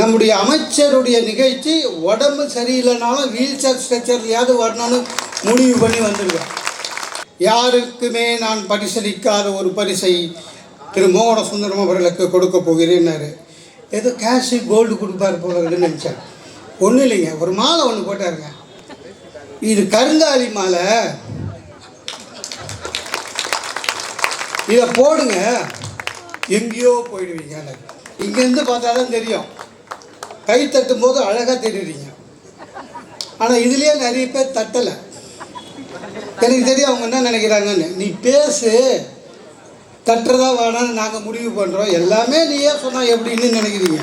நம்முடைய அமைச்சருடைய நிகழ்ச்சி உடம்பு சரியில்லைனாலும் வீல் சேர் ஸ்ட்ரெச்சர்லையாவது வரணும்னு முடிவு பண்ணி வந்துடுவேன் யாருக்குமே நான் பரிசளிக்காத ஒரு பரிசை திரு மோகன சுந்தரம் அவர்களுக்கு கொடுக்க போகிறேன்னாரு. ஏதோ கேஷு கோல்டு கொடுப்பாரு போகிறதுன்னு நினச்சேன். ஒன்றும் இல்லைங்க ஒரு மாலை ஒன்று போட்டாருங்க. இது கருங்காலி மாலை. இதை போடுங்க. எங்கேயோ போயிடுவீங்க. இங்கேருந்து பார்த்தா தான் தெரியும். கை தட்டும் போது அழகாக தெரியுறீங்க. ஆனால் இதுலேயே நிறைய பேர் தட்டலை. எனக்கு தெரியும் அவங்க என்ன நினைக்கிறாங்கன்னு. நீ பேசு. தட்டுறதா வேணாம்னு நாங்கள் முடிவு பண்ணுறோம் எல்லாமே நீயே சொன்னால் எப்படின்னு நினைக்கிறீங்க.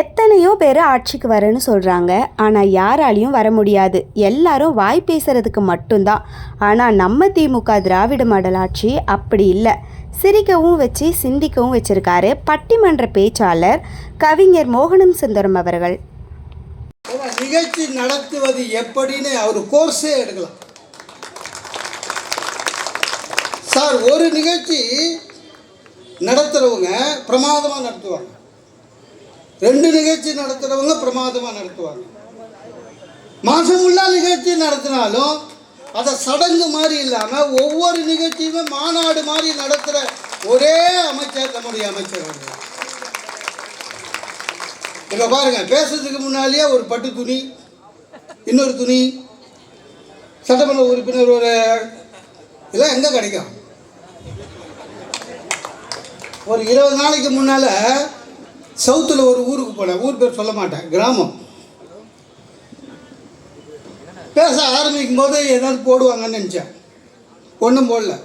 எத்தனையோ பேர் ஆட்சிக்கு வரேன்னு சொல்கிறாங்க ஆனால் யாராலையும் வர முடியாது. எல்லாரும் வாய் பேசுறதுக்கு மட்டும்தான். ஆனால் நம்ம திமுக திராவிட மாடல் ஆட்சி அப்படி இல்லை. சிரிக்கவும் வச்சு சிந்திக்கவும் வச்சிருக்காரு பட்டிமன்ற பேச்சாளர் கவிஞர் மோகனம் சுந்தரம் அவர்கள். நிகழ்ச்சி நடத்துவது எப்படின்னு அவர் கோர்ஸே எடுக்கலாம். சார் ஒரு நிகழ்ச்சி நடத்துகிறவங்க பிரமாதமாக நடத்துவாங்க. ரெண்டு நிகழ்ச்சி நடத்துகிறவங்க பிரமாதமாக நடத்துவாங்க. மாதம் உள்ள நிகழ்ச்சி நடத்தினாலும் அதை சடங்கு மாதிரி இல்லாமல் ஒவ்வொரு நிகழ்ச்சியுமே மாநாடு மாதிரி நடத்துகிற ஒரே அமைச்சர் நம்முடைய அமைச்சர் அவர்கள் இப்போ பாருங்கள் பேசுறதுக்கு முன்னாலேயே ஒரு பட்டு துணி இன்னொரு துணி சட்டமன்ற உறுப்பினர் ஒரு இதெல்லாம் எங்கே கிடைக்கும்? ஒரு இருபது நாளைக்கு முன்னால் சவுத்தில் ஒரு ஊருக்கு போனேன் ஊர் பேர் சொல்ல மாட்டேன் கிராமம். பேச ஆரம்பிக்கும் போது ஏதாவது போடுவாங்கன்னு நினச்சேன். ஒன்றும் போடல.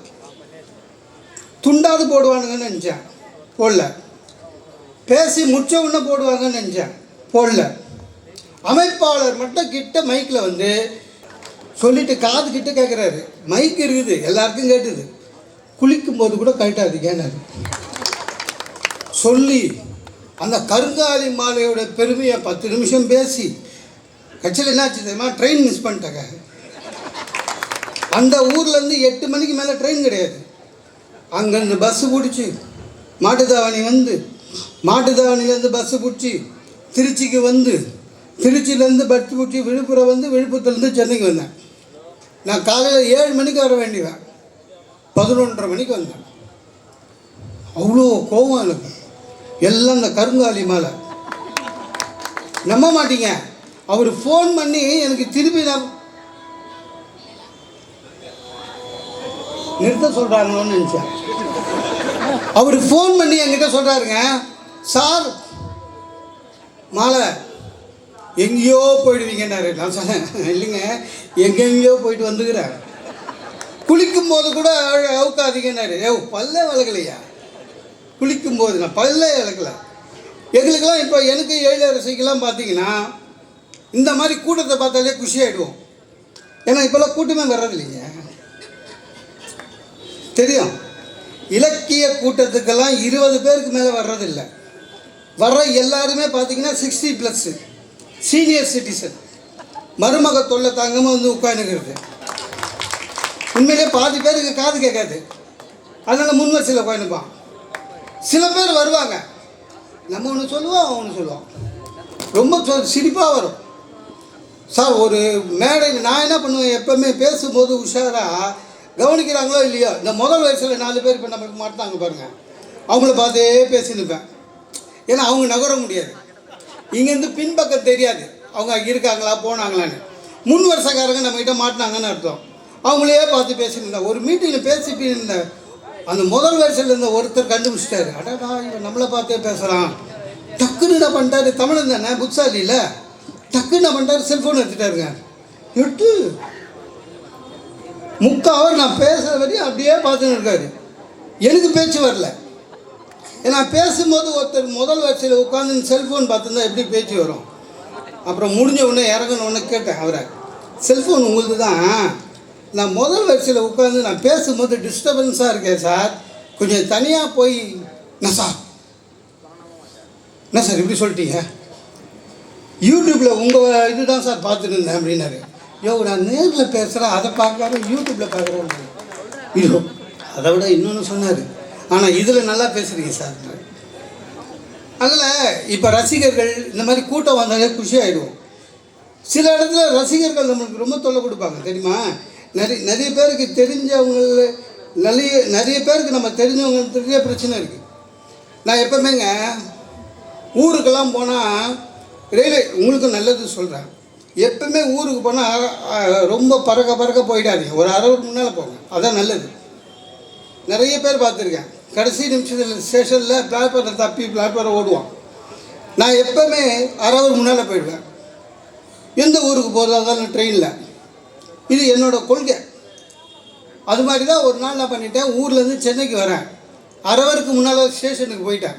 துண்டாவது போடுவானுங்கன்னு நினச்சேன். போடல. பேசி முடிச்ச உடனே போடுவாங்கன்னு நினச்சேன். போடல. அமைப்பாளர் மட்டும் கிட்ட மைக்கில் வந்து சொல்லிட்டு காது கிட்ட கேட்குறாரு மைக் இருக்குது. எல்லாருக்கும் கேட்டுது. குளிக்கும் போது கூட கழட்டாதீங்கன்னாரு சொல்லி அந்த கருங்காலி மாலையோட பெருமையை பத்து நிமிஷம் பேசி கட்சியில் என்னாச்சு தெரியுமா? ட்ரெயின் மிஸ் பண்ணிட்டாங்க. அந்த ஊர்லேருந்து எட்டு மணிக்கு மேலே ட்ரெயின் கிடையாது. அங்கேருந்து பஸ்ஸு பிடிச்சி மாட்டுத்தாவணி வந்து மாட்டுத்தாவணிலேருந்து பஸ்ஸு பிடிச்சி திருச்சிக்கு வந்து திருச்சியிலேருந்து பஸ் பிடிச்சி விழுப்புரம் வந்து விழுப்புரத்துலேருந்து சென்னைக்கு வந்தேன். நான் காலையில் ஏழு மணிக்கு வர வேண்டியவன் பதினொன்றரை மணிக்கு வந்தேன். அவ்வளோ கோவம் எனக்கு. எல்லாம் இந்த கருங்காலி மேலே. நம்ப மாட்டீங்க. அவர் ஃபோன் பண்ணி எனக்கு திருப்பி நான் நிறுத்த சொல்கிறாங்களோன்னு நினச்சேன். அவர் ஃபோன் பண்ணி என்கிட்ட சொல்கிறாருங்க சார் மாலை எங்கேயோ போயிடுவீங்கன்னாரு. நான் சொன்னேன் இல்லைங்க எங்கெங்கேயோ போயிட்டு வந்துக்கிறேன் குளிக்கும் போது கூட அவுக்காதீங்கன்னாரு. ஏ பல்ல விளக்கலையா? குளிக்கும் போது நான் பல்ல விளக்கல. எங்களுக்கெல்லாம் இப்போ எனக்கு எழிலரசிக்கெல்லாம் பார்த்தீங்கன்னா இந்த மாதிரி கூட்டத்தை பார்த்தாலே குஷியாயிடுவோம். ஏன்னா இப்போல்லாம் கூட்டமே வர்றதில்லைங்க. தெரியும்? இலக்கிய கூட்டத்துக்கெல்லாம் இருபது பேருக்கு மேலே வர்றதில்லை. வர்ற எல்லாருமே பார்த்தீங்கன்னா சிக்ஸ்டி ப்ளஸ்ஸு சீனியர் சிட்டிசன் மருமக தொல்லை தாங்கமாக வந்து உட்காந்துக்கிறது உண்மையிலே பாதி பேருக்கு காது கேட்காது. அதனால் முன் வரிசையில் உட்காந்துப்பான் சில பேர் வருவாங்க. நம்ம ஒன்று சொல்லுவோம் அவன் ஒன்று சொல்லுவான். ரொம்ப சொ- சிரிப்பாக வரும். சார் ஒரு மேடை நான் என்ன பண்ணுவேன்? எப்போவுமே பேசும்போது உஷாராக கவனிக்கிறாங்களோ இல்லையோ இந்த முதல் வயசில் நாலு பேர் இப்போ நம்மளுக்கு மாட்டாங்க பாருங்கள் அவங்கள பார்த்தே பேசினுப்பேன் ஏன்னா அவங்க நகர முடியாது. இங்கேருந்து பின்பக்கம் தெரியாது. அவங்க இருக்காங்களா போனாங்களான்னு. முன் வருஷக்காரங்க நம்மகிட்ட மாட்டினாங்கன்னு அர்த்தம். அவங்களே பார்த்து பேசியிருந்தேன் ஒரு மீட்டிங்கில் பேசிட்டு இருந்தேன் அந்த முதல் வரிசையில் இருந்த ஒருத்தர் கண்டுபிடிச்சிட்டாரு. அடடா இவன் நம்மளை பார்த்தே பேசுகிறான் டக்குன்னு என்ன பண்ணிட்டாரு? தமிழன் தானே? புத்தாலி இல்லை டக்குன்னு நான் பண்ணிட்டாரு செல்ஃபோன் எடுத்துட்டாருங்க. எட்டு முக்கால் அவர் நான் பேசுகிற வரையும் அப்படியே பார்த்துன்னு இருக்காரு. எனக்கு பேச்சு வரல. ஏன்னா பேசும்போது ஒருத்தர் முதல் வரிசையில் உட்காந்து செல்ஃபோன் பார்த்துருந்தா எப்படி பேச்சு வரும்? அப்புறம் முடிஞ்ச உடனே இறங்கணுன்னு கேட்டேன் அவரை. செல்ஃபோன் உங்களுக்கு தான் நான் முதல் வரிசையில் உட்காந்து நான் பேசும்போது டிஸ்டர்பன்ஸாக இருக்கேன் சார். கொஞ்சம் தனியாக போய் நான் சார்? என்ன சார் இப்படி சொல்லிட்டீங்க? யூடியூப்பில் உங்கள் இதுதான் சார் பார்த்துட்டு இருந்தேன் அப்படின்னாரு. யோ நான் நேரில் பேசுகிறேன் அதை பார்க்காம யூடியூப்பில் பார்க்குறேன் ஐயோ அதை விட இன்னொன்று சொன்னார். ஆனால் இதில் நல்லா பேசுகிறீங்க சார் அதில் இப்போ ரசிகர்கள் இந்த மாதிரி கூட்டம் வந்தாலே குஷி ஆகிடுவோம் சில இடத்துல ரசிகர்கள் நம்மளுக்கு ரொம்ப தொல்லை கொடுப்பாங்க தெரியுமா? நிறைய நிறைய பேருக்கு தெரிஞ்சவங்க நிறைய நிறைய பேருக்கு நம்ம தெரிஞ்சவங்க நிறைய பிரச்சனை இருக்குது நான் எப்போவுமேங்க ஊருக்கெல்லாம் போனால் ரயில்வே உங்களுக்கு நல்லது சொல்கிறேன் எப்பவுமே ஊருக்கு போனால் ரொம்ப பறக்க பறக்க போயிடாதீங்க. ஒரு அரை மணி முன்னால் போங்க. அதான் நல்லது. நிறைய பேர் பார்த்துருக்கேன். கடைசி நிமிஷத்தில் ஸ்டேஷனில் பிளாட்ஃபாரை தப்பி பிளாட்ஃபார்ம் ஓடுவான். நான் எப்போவுமே அரை ஹவர் முன்னால் போயிடுவேன். எந்த ஊருக்கு போகிறதா இருந்தாலும் ட்ரெயினில். இது என்னோடய கொள்கை. அது மாதிரி தான் ஒரு நாள் நான் பண்ணிட்டேன். ஊர்லேருந்து சென்னைக்கு வரேன். அரை ஹவருக்கு முன்னால் ஸ்டேஷனுக்கு போயிட்டேன்.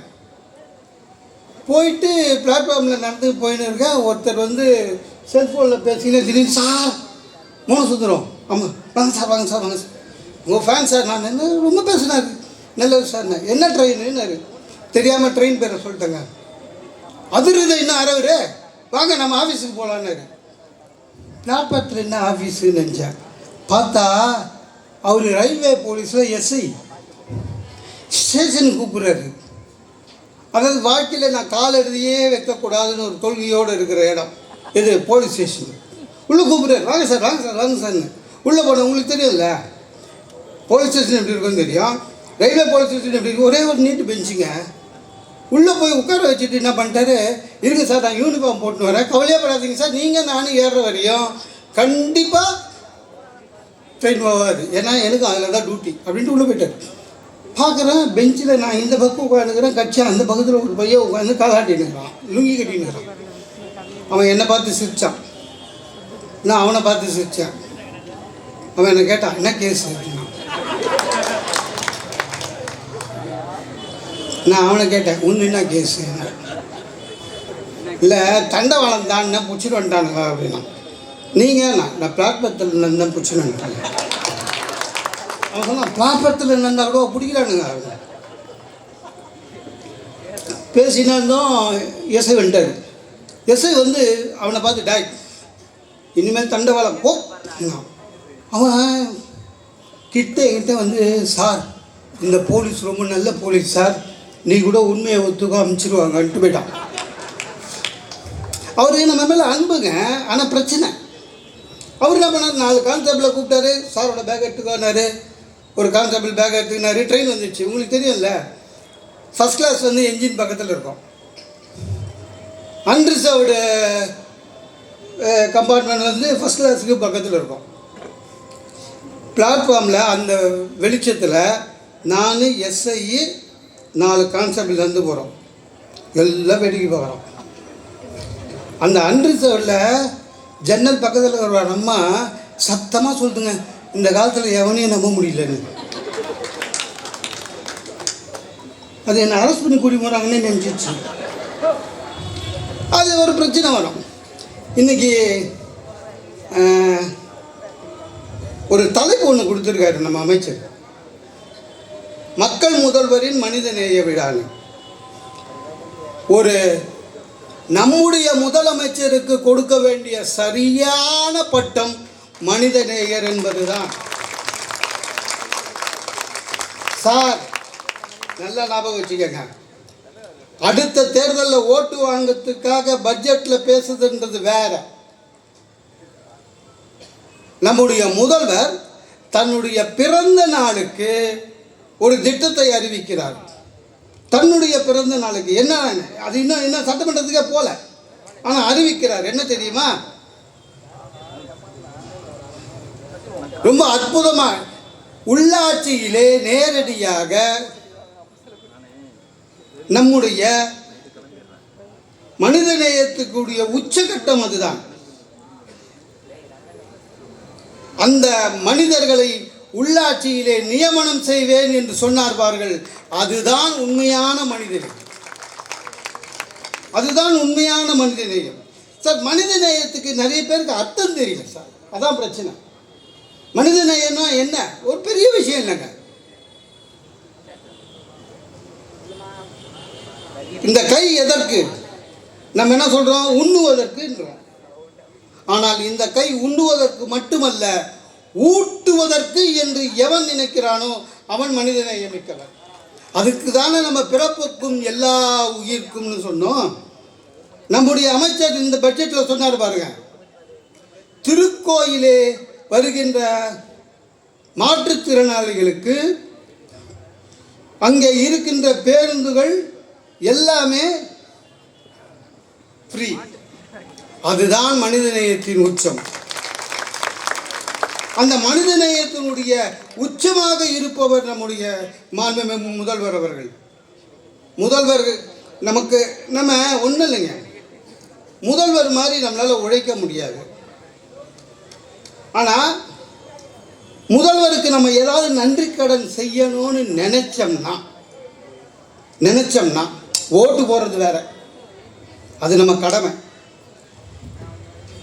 போயிட்டு பிளாட்ஃபார்மில் நடந்து போயின்னு இருக்கேன். ஒருத்தர் வந்து செல்ஃபோனில் பேசினே திடீர்னு சார் மோன சுந்தரம் ஆமாம் வாங்க சார் வாங்க சார் வாங்க சார். உங்கள் ஃபேன் சார் நான் என்ன ரொம்ப பேசினாரு. நல்லது சார் என்ன ட்ரெயின்னு தெரியாமல் ட்ரெயின் பேரை சொல்லிட்டேங்க. அதிருது இன்னும் அரவரு வாங்க நம்ம ஆஃபீஸுக்கு போகலான்னாரு பிளாட்பாத்தில் என்ன ஆஃபீஸுன்னு நினச்சேன். பார்த்தா அவர் ரயில்வே போலீஸில் எஸ்ஐ ஸ்டேஷனுக்கு கூப்பிட்றாரு. அதாவது வாழ்க்கையில் நான் கால் எழுதியே வைக்கக்கூடாதுன்னு ஒரு கொள்கையோடு இருக்கிற இடம். இது போலீஸ் ஸ்டேஷன் உள்ளே கூப்பிட்றாரு. வாங்க சார் வாங்க சார் வாங்க சார்னு. உள்ளே போன உங்களுக்கு தெரியும்ல? போலீஸ் ஸ்டேஷன் எப்படி இருக்குன்னு தெரியும்? ரயில்வே போலீஸ் ஸ்டேஷன் எப்படி இருக்கு? ஒரே ஒரு நீட்டு பெஞ்சுங்க உள்ளே போய் உட்கார வச்சுட்டு என்ன பண்ணிட்டாரு? இருங்க சார் நான் யூனிஃபார்ம் போட்டு வரேன். கவலையே படாதீங்க சார். நீங்கள் நானும் ஏறுற வரையும் கண்டிப்பாக ட்ரெயின் போகாது ஏன்னா எனக்கு அதில் தான் டியூட்டி அப்படின்ட்டு உள்ளே போயிட்டார். பார்க்குறேன் பெஞ்சில் நான் இந்த பக்கம் உட்காந்துக்கிறேன் கட்சி அந்த பக்கத்தில் ஒரு பையன் உட்காந்து காலாட்டினுக்கிறான் லுங்கி கட்டினுக்கிறான் அவன் என்னை பார்த்து சிரிச்சான். நான் அவனை பார்த்து சிரித்தேன் அவன் என்னை கேட்டான் என்ன கேஸ் அப்படின்னா நான். அவனை கேட்டேன் ஒன்று என்ன கேஸு இல்லை தண்டவாளம் தானே பிடிச்சிட்டு வந்துட்டானுங்க அப்படின்னா நீங்கள் நான் நான் பிளாட்பத்தில் இருந்தேன் பிடிச்சிட்டு வந்துட்டாங்க அவன் பாப்பத்தில் பிளாட்பத்தில் கூட பிடிக்கிறானுங்க அவங்க. பேசினா இருந்தோம் எஸ்ஐ வந்துட்டார். எஸ்ஐ வந்து அவனை பார்த்து டாய் இனிமேல் தண்டவாளம் போ. அவன் கிட்ட என்கிட்ட வந்து சார் இந்த போலீஸ் ரொம்ப நல்ல போலீஸ் சார். நீ கூட உண்மையை ஒத்துக்க அனுப்பிச்சிருவாங்கன்ட்டு போயிட்டான். அவர் நம்ம மேலே அன்புங்க ஆனால் பிரச்சனை. அவர் என்ன பண்ணார்? நாலு கான்ஸ்டபிளை கூப்பிட்டாரு. சாரோட பேக் எடுத்துக்கோனாரு ஒரு கான்ஸ்டபிள் பேக் எடுத்துக்கினாரு ட்ரெயின் வந்துச்சு. உங்களுக்கு தெரியும்ல ஃபஸ்ட் கிளாஸ் வந்து என்ஜின் பக்கத்தில் இருக்கும். அன்ரிசர்வ்டு கம்பார்ட்மெண்ட் வந்து ஃபஸ்ட் கிளாஸுக்கு பக்கத்தில் இருக்கும். பிளாட்ஃபார்மில் அந்த வெளிச்சத்தில் நான் எஸ்ஐ நாலு கான்ஸ்டபிள் வந்து போகிறோம் எல்லாம் வேடிக்கை பார்க்குறோம். அந்த அன்ரிசர்வில் ஜன்னல் பக்கத்தில் இருக்கிற ஒரு அம்மா சத்தமாக சொல்லுதுங்க. இந்த காலத்தில் எவனையும் நம்ப முடியலன்னு அது என்னை அரெஸ்ட் பண்ணி கூட்டி போகிறாங்கன்னு நினச்சிச்சு அது ஒரு பிரச்சனை வரும். இன்றைக்கி ஒரு தலைப்பு ஒன்று கொடுத்துருக்காரு நம்ம அமைச்சர். மக்கள் முதல்வரின் மனிதநேய விழான்னு. ஒரு நம்முடைய முதலமைச்சருக்கு கொடுக்க வேண்டிய சரியான பட்டம் மனித நேயர் என்பதுதான். சார் நல்லா ஞாபகம் வச்சுக்கோங்க. அடுத்த தேர்தலில் ஓட்டு வாங்கிறதுக்காக பட்ஜெட்டில் பேசுதுன்றது வேற. நம்முடைய முதல்வர் தன்னுடைய பிறந்த நாளுக்கு ஒரு திட்டத்தை அறிவிக்கிறார். தன்னுடைய பிறந்த நாளுக்கு. என்ன அது இன்னும் இன்னும் சட்டமன்றத்துக்கே போல. ஆனால் அறிவிக்கிறார். என்ன தெரியுமா? ரொம்ப அற்புதமாக உள்ளாட்சியிலே நேரடியாக நம்முடைய மனித நேயத்துக்குரிய உச்சகட்டம் அதுதான். அந்த மனிதர்களை உள்ளாட்சியிலே நியமனம் செய்வேன் என்று சொன்னார்பார்கள். அதுதான் உண்மையான மனிதநேயம். அதுதான் உண்மையான மனிதநேயம். சார் மனித நேயத்துக்கு நிறைய பேருக்கு அர்த்தம் தெரியல சார். அதான் பிரச்சனை. மனிதநேயம்னா என்ன? ஒரு பெரிய விஷயம் இல்லைங்க இந்த கை எதற்கு? நம்ம என்ன சொல்கிறோம் உண்ணுவதற்குன்றோம். ஆனால் இந்த கை உண்ணுவதற்கு மட்டுமல்ல ஊட்டுவதற்கு என்று எவன் நினைக்கிறானோ அவன் மனிதநேயம் மிக்கவன் அதுக்கு தானே நம்ம பிறப்புக்கும் எல்லா உயிர்க்கும்னு சொன்னோம். நம்முடைய அமைச்சர் இந்த பட்ஜெட்டில் சொன்னார் பாருங்க திருக்கோயிலே வருகின்ற மாற்றுத்திறனாளிகளுக்கு அங்கே இருக்கின்ற பேருந்துகள் எல்லாமே ஃப்ரீ அதுதான் மனிதநேயத்தின் உச்சம். அந்த மனிதநேயத்தினுடைய உச்சமாக இருப்பவர் நம்முடைய மாண்புமிகு முதல்வர் அவர்கள். முதல்வர் நமக்கு நம்ம ஒன்றும் இல்லைங்க. முதல்வர் மாதிரி நம்மளால் உழைக்க முடியாது. ஆனால் முதல்வருக்கு நம்ம ஏதாவது நன்றி கடன் செய்யணும்னு நினைச்சோம்னா நினைச்சோம்னா ஓட்டு போடுறது வேற. அது நம்ம கடமை.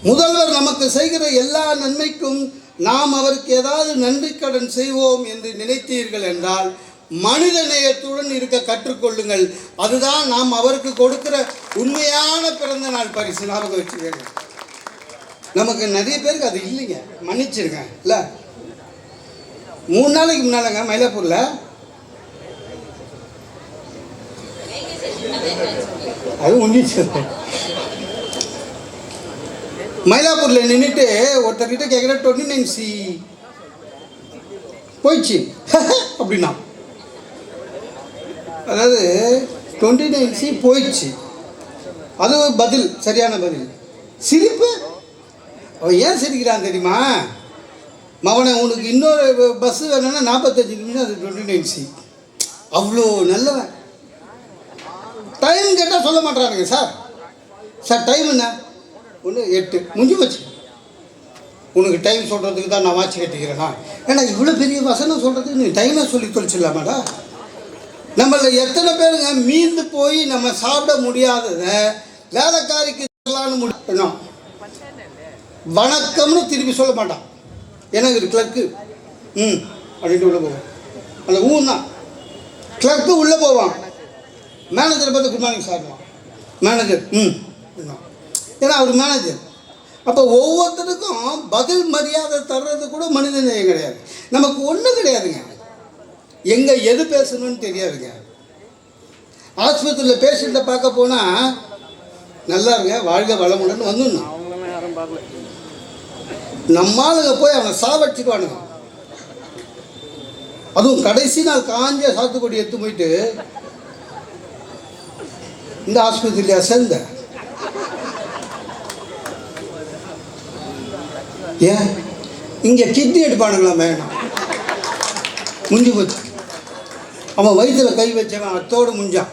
முதல்வர் நமக்கு செய்கிற எல்லா நன்மைக்கும் நாம் அவருக்கு ஏதாவது நன்றி கடன் செய்வோம் என்று நினைத்தீர்கள் என்றால் மனித நேயத்துடன் இருக்க கற்றுக்கொள்ளுங்கள். அதுதான் நாம் அவருக்கு கொடுக்கிற உண்மையான பிறந்த நாள் பரிசு ஞாபகம் வச்சுக்கோங்க. நமக்கு நிறைய பேருக்கு அது இல்லைங்க. மன்னிச்சிருக்கேன் இல்லை? மூணு நாளைக்கு முன்னாலங்க மயிலாப்பூரில். அது முடிச்சு மயிலாப்பூரில் நின்றுட்டு ஒருத்தர்கிட்ட கேட்குற டுவெண்ட்டி நைன் சி போயிடுச்சு. அப்படின்னா. அதாவது டுவெண்ட்டி நைன் சி போயிடுச்சு. அது பதில் சரியான பதில். சிரிப்பு? அவன் ஏன் சிரிக்கிறான் தெரியுமா? மவனை உனக்கு இன்னொரு பஸ்ஸு வேணும்னா நாற்பத்தஞ்சு நிமிஷம் அது டுவெண்ட்டி நைன் சி அவ்வளோ நல்லவன். டைம் கேட்டால் சொல்ல மாட்டானுங்க சார் சார் டைம் என்ன? ஒன்று எட்டு. முடிஞ்சு போச்சு. உனக்கு டைம் சொல்கிறதுக்கு தான் நான் வாட்ச் கட்டிக்கிறேனா. ஏன்னா இவ்வளோ பெரிய வசனம் சொல்கிறதுக்கு நீ டைமை சொல்லி தொழிச்சிடலாமாடா நம்மள எத்தனை பேருங்க மீந்து போய் நம்ம சாப்பிட முடியாததை வேலைக்காரிக்கு சொல்லலான்னு முடியும் வணக்கம்னு திருப்பி சொல்ல மாட்டான். ஏன்னா இது கிளர்க்கு ம் அப்படின்ட்டு உள்ளே போவான். அந்த ஊன் தான் கிளர்க்கு உள்ளே போவான். மேனேஜரை பார்த்து குட் மார்னிங் சார்மா மேனேஜர் ம் ஏன்னா அவர் மேனேஜர் அப்போ ஒவ்வொருத்தருக்கும் பதில் மரியாதை தர்றது கூட மனித நேயம் கிடையாது. நமக்கு ஒன்றும் கிடையாதுங்க. எங்கே எது பேசணும்னு தெரியாதுங்க. ஆஸ்பத்திரியில் பேஷண்ட்டை பார்க்க போனால் நல்லா இருங்க வாழ்க வளமுடன் வந்துடணும். நம்ம ஆளுங்க போய் அவனை சாவடிச்சுக்குவானுங்க அதுவும் கடைசி நாள் காஞ்ச சாத்துக்குடி எடுத்து போயிட்டு இந்த ஆஸ்பத்திரியில சேர்ந்த. ஏன்? இங்கே கிட்னி எடுப்பானுங்களா மேடம்? முஞ்சி போச்சு. அவன் வயிற்றில் கை வச்சவன் அத்தோடு முஞ்சான்.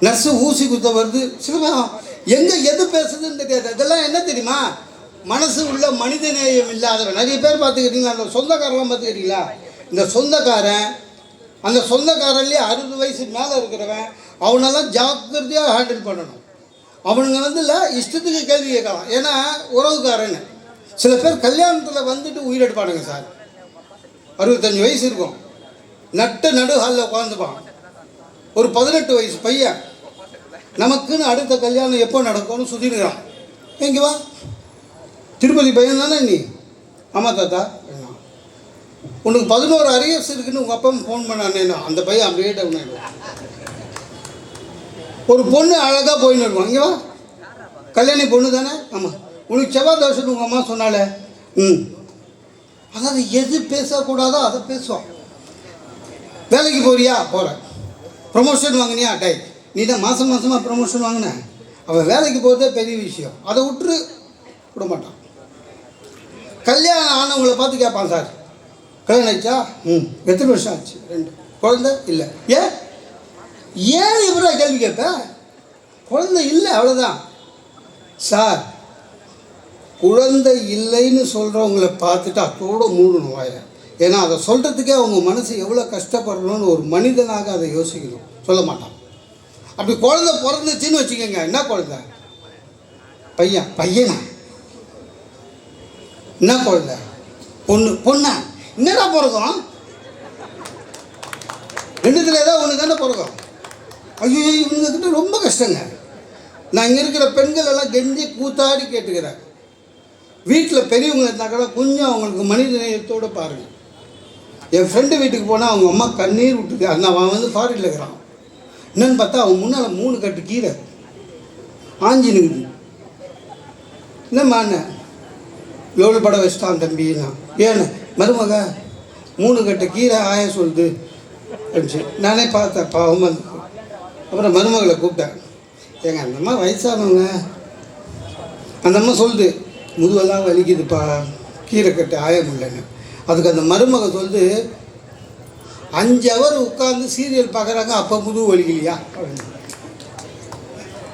நர்ஸு ஊசி குத்த வருது. சிலமா எங்கே எது பேசுதுன்னு தெரியாது இதெல்லாம் என்ன தெரியுமா? மனசு உள்ள மனிதநேயம் இல்லாதவன். நிறைய பேர் பார்த்துக்கிட்டீங்களா? அந்த சொந்தக்காரெல்லாம் பார்த்துக்கிட்டீங்களா? இந்த சொந்தக்காரன் அந்த சொந்தக்காரன்லேயே அறுபது வயசு மேலே இருக்கிறவன் அவனெல்லாம் ஜாக்கிரதையாக ஹேண்டில் பண்ணணும். அவனுங்க வந்து இல்லை இஷ்டத்துக்கு கேள்வி கேட்கலாம். ஏன்னா உறவுக்காரன்னு சில பேர் கல்யாணத்தில் வந்துட்டு உயிரெடுப்பானுங்க சார். அறுபத்தஞ்சு வயசு இருக்கும். நட்டு நடுஹாலில் உட்காந்துப்பான் ஒரு பதினெட்டு வயசு பையன். நமக்குன்னு அடுத்த கல்யாணம் எப்போ நடக்கும்னு சுற்றிடுறான் எங்கே வா. திருப்பதி பையன் தானே நீ? ஆமாம் தாத்தா. உனக்கு பதினோரு அரியர்ஸ் இருக்குன்னு உங்கள் அப்பா ஃபோன் பண்ணானேன்னா அந்த பையன் அப்படியே டவுன் ஆகிடுவான் ஒரு பொண்ணு அழகாக போயின்னு இருக்கும் இங்கே வா. கல்யாணி பொண்ணு தானே? ஆமாம் உனக்கு செவ்வாய் தோஷம்னு உங்கள் அம்மா சொன்னாலே ம். அதாவது எது பேசக்கூடாதோ அதை பேசுவான். வேலைக்கு போறியா? போகிறேன் ப்ரொமோஷன் வாங்கினியா? டை நீ தான் மாதம் மாதமாக ப்ரொமோஷன் வாங்கின. அவன் வேலைக்கு போகிறதே பெரிய விஷயம். அதை விட்டுரு. விட மாட்டான் கல்யாணம் ஆனவங்களை பார்த்து கேட்பான் சார். கல்யாணம் ஆச்சா ம். எத்தனை வருஷம் ஆச்சு? ரெண்டு. குழந்தை இல்லை. ஏன் ஏன் இவரா கேள்வி கேட்ப குழந்தை இல்லை அவ்வளோதான் சார் குழந்தை இல்லைன்னு சொல்கிறவங்கள பார்த்துட்டு அதோட மூடணும் வாயை. ஏன்னா அதை சொல்கிறதுக்கே அவங்க மனசு எவ்வளோ கஷ்டப்படணும்னு ஒரு மனிதனாக அதை யோசிக்கணும். சொல்ல மாட்டான். அப்படி குழந்தை பிறந்துச்சின்னு வச்சுக்கோங்க. என்ன குழந்தை? பையன். பையனா? என்ன குழந்தை? பொண்ணு பொண்ணா? என்னடா பிறக்கும் ரெண்டுத்தில் ஏதாவது ஒன்று தானே பிறக்கும் ஐயோ இவங்கக்கிட்ட ரொம்ப கஷ்டங்க. நான் இங்கே இருக்கிற பெண்கள் எல்லாம் கெஞ்சி கூத்தாடி கேட்டுக்கிறேன் வீட்டில் பெரியவங்க இருந்தால் கூட கொஞ்சம் அவங்களுக்கு மனித நேயத்தோடு பாருங்கள் என் ஃப்ரெண்டு வீட்டுக்கு போனால் அவங்க அம்மா கண்ணீர் விட்டுது அந்த அவன் வந்து ஃபாரின்ல இருக்கிறான். என்னன்னு பார்த்தா அவன் முன்னால் மூணு கட்டு கீரை. ஆஞ்சி நிற்குது என்னம்மா என்ன லோல் படம் வச்சிட்டான் தம்பின்னா ஏன்னு மருமக மூணு கட்ட கீரை ஆய சொல்லுது. அப்படின்ச்சு. நானே பார்த்தேன் பாவம் வந்து அப்புறம் மருமகளை கூப்பிட்டேன். ஏங்க அந்த அம்மா வயசானவங்க. அந்த அம்மா சொல்லுது முதுவெல்லாம் வலிக்குதுப்பா கீரை கட்டு ஆய முடியலன்னு. அதுக்கு அந்த மருமக சொல்லுது அஞ்சு அவர் உட்காந்து சீரியல் பார்க்குறாங்க அப்போ முதுகு வலிக்கலையா? அப்படின்னு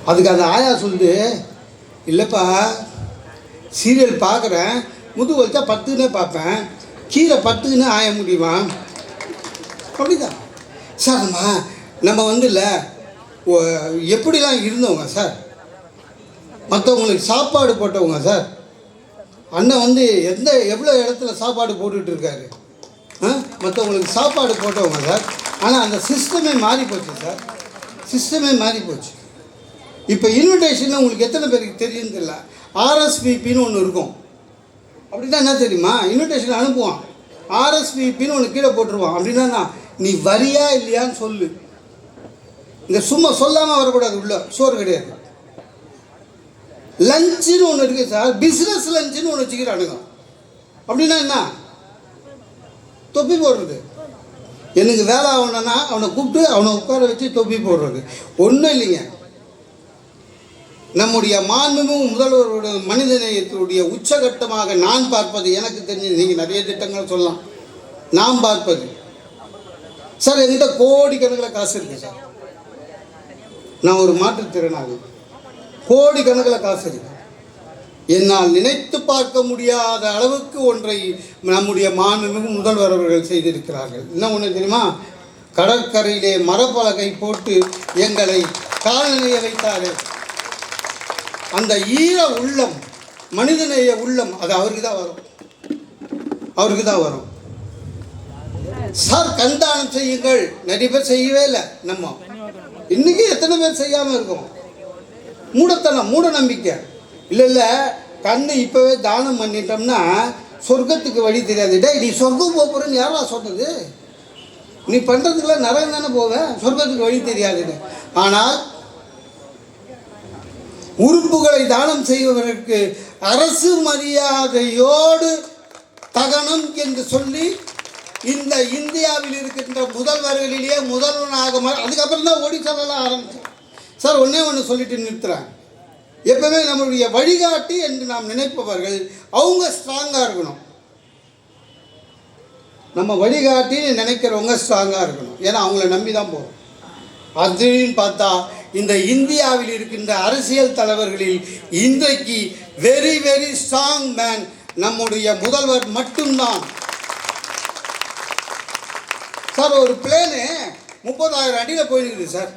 அதுக்கு அந்த ஆயா சொல்லுது இல்லைப்பா சீரியல் பார்க்குறேன். முதுகு பத்துக்குன்னே பார்ப்பேன். கீழே பத்துக்குன்னு ஆய முடியுமா? அப்படிதான். சார் நம்ம நம்ம வந்து இல்லை எப்படிலாம் இருந்தவங்க சார்? மற்றவங்களுக்கு சாப்பாடு போட்டவங்க சார்? அண்ணன் வந்து எந்த எவ்வளோ இடத்துல சாப்பாடு போட்டுட்டு இருக்காரு ஆ? மற்றவங்களுக்கு சாப்பாடு போட்டவங்க சார். ஆனால் அந்த சிஸ்டமே மாறி போச்சு சார். சிஸ்டமே மாறி போச்சு இப்போ இன்விடேஷன் உங்களுக்கு எத்தனை பேருக்கு தெரியும்னு தெரியல. ஆர்எஸ்பிபின்னு ஒன்று இருக்கும். அப்படின்னா என்ன தெரியுமா? இன்விடேஷன் அனுப்புவான். ஆர்எஸ்பிபின்னு ஒன்று கீழே போட்டுருவான். அப்படின்னா நீ வரியா இல்லையான்னு சொல்லு. இந்த சும்மா சொல்லாமல் வரக்கூடாது உள்ள. சோறு கிடையாது. லஞ்சுன்னு ஒன்று இருக்குது சார். பிஸ்னஸ் லஞ்சுன்னு ஒன்று வச்சுக்கிறானுங்க. அப்படின்னா என்ன? தொப்பி போடுறது. எனக்கு வேலை ஆகணும்னா அவனை கூப்பிட்டு அவனை உட்கார வச்சு தொப்பி போடுறது. ஒன்றும் இல்லைங்க. நம்முடைய மாண்புமிகு முதல்வருடைய மனிதநேயத்தினுடைய உச்சகட்டமாக நான் பார்ப்பது எனக்கு தெரிஞ்சது. நீங்கள் நிறைய திட்டங்கள் சொல்லலாம். நான் பார்ப்பது. சார் எந்த கோடிக்கணக்கில் காசு இருக்குது சார். நான் ஒரு மாற்றுத்திறனாளி. கோடிக்கணக்கில் காசு இருக்கு. என்னால் நினைத்து பார்க்க முடியாத அளவுக்கு ஒன்றை நம்முடைய மாண்புமிகு முதல்வர் அவர்கள் செய்திருக்கிறார்கள். என்ன ஒன்று தெரியுமா? கடற்கரையிலே மரப்பலகை போட்டு எங்களை காலநிலைய வைத்தார்கள் அந்த ஈர உள்ளம் மனிதநேய உள்ளம் அது அவருக்கு தான் வரும். அவருக்கு தான் வரும். சார் கண்தானம் செய்யுங்கள். நிறைய பேர் செய்யவே இல்லை. நம்ம இன்னைக்கு எத்தனை பேர் செய்யாமல் இருக்கோம்? மூடத்தனம் மூட நம்பிக்கை. இல்லை இல்லை. கண்ணு இப்போவே தானம் பண்ணிட்டோம்னா சொர்க்கத்துக்கு வழி தெரியாது. டே நீ சொர்க்கம் போக போகிறேன்னு யாரா சொன்னது? நீ பண்ணுறதுக்குலாம் நரகம் தானே போவேன்? சொர்க்கத்துக்கு வழி தெரியாதுன்னு. ஆனால் உறுப்புகளை தானம் செய்வதற்கு அரசு மரியாதையோடு தகனம் என்று சொல்லி இந்த இந்தியாவில் இருக்கின்ற முதல்வர்களிலேயே முதல்வனாக அதுக்கப்புறம் தான் ஒடிசாலெல்லாம் ஆரம்பித்தேன் சார் ஒன்றே ஒன்று சொல்லிட்டு நிறுத்துறேன். எப்பவுமே நம்மளுடைய வழிகாட்டி என்று நாம் நினைப்பவர்கள் அவங்க ஸ்ட்ராங்காக இருக்கணும். நம்ம வழிகாட்டின்னு நினைக்கிறவங்க ஸ்ட்ராங்காக இருக்கணும். ஏன்னா அவங்கள நம்பி தான் போகிறோம் அதுன்னு பார்த்தா இந்த இந்தியாவில் இருக்கின்ற அரசியல் தலைவர்களில் இன்றைக்கு வெரி வெரி ஸ்ட்ராங் மேன் நம்முடைய முதல்வர் மட்டும்தான். சார் ஒரு பிளேனு முப்பதாயிரம் அடியில் போயிருக்குது சார்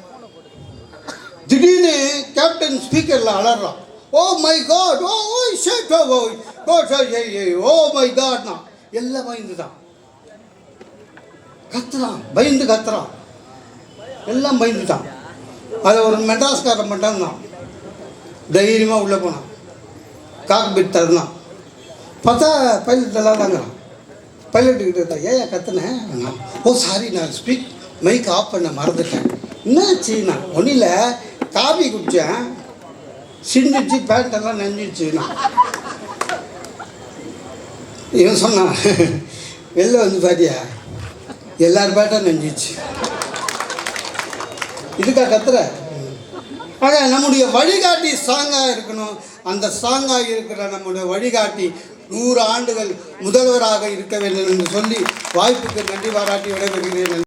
திடீர்னு கேப்டன் ஸ்பீக்கரில் அலறான். Oh my God oh oh shit oh oh oh oh my காட்னா எல்லாம் பயந்து தான் கத்துறான் பயந்து கத்துறான். எல்லாம் பயந்துட்டான் அது ஒரு மெட்ராஸ்காரன் மட்டும் தான் தைரியமாக உள்ளே போனான். காக்பிட் தரலாம் பார்த்தா பைலட் எல்லாம் தாங்கிறான். பைலட்டுக்கிட்ட இருந்தா ஏன் கத்துனேன் ஓ சாரி நான் ஸ்பீக் மைக் ஆஃப் பண்ண மறந்துட்டேன். என்னாச்சு? நான் ஒன்றும் இல்லை. காபி குடித்தேன் சிண்டிச்சு பேண்டெல்லாம் நெஞ்சிடுச்சு நான் இவன் சொன்னான் வெளில வந்து பாத்தியா? எல்லார் பேட்டும் நெஞ்சிச்சு இதுக்கா கத்துற? ஆக நம்முடைய வழிகாட்டி ஸ்ட்ராங்காக இருக்கணும். அந்த ஸ்ட்ராங்காக இருக்கிற நம்முடைய வழிகாட்டி நூறு ஆண்டுகள் முதல்வராக இருக்க வேண்டும் என்று சொல்லி வாய்ப்புக்கு நன்றி பாராட்டி விடைபெறுகிறேன்.